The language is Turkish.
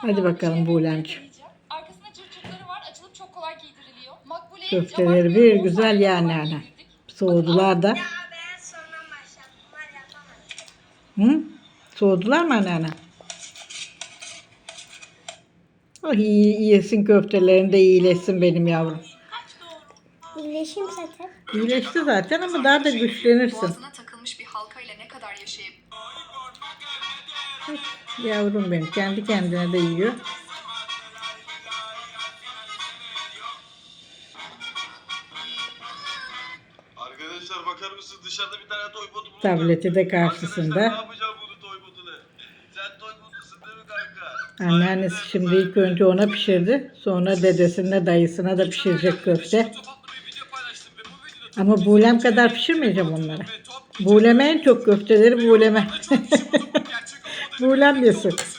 Hadi bakalım Buğlemciğim. Arkasında cırcırtları var. Açılıp çok kolay giydiriliyor. Makbule'ye Köfteleri bir güzel yani ana. Soğudular da. Hı? Soğudular mı anneanne? Oh iyi, iyisin köftelerin de iyileşsin benim yavrum. İyileşim zaten. İyileşti zaten ama daha da güçlenirsin. Boğazına takılmış bir halkayla ne kadar yaşayabilir? Yavrum benim kendi kendine de yiyor. Arkadaşlar bakar mısınız dışarıda bir tane toy botu. Tableti de karşısında. Arkadaşlar ne yapacağım bunu toy botunu? Sen toy botusun değil mi kanka? Anneannesi şimdi ilk önce ona pişirdi. Sonra dedesine dayısına da pişirecek köfte. Ama buğlem kadar pişirmeyeceğim onlara. Buğleme en çok köfteleri buğleme. Olmadığı buğlem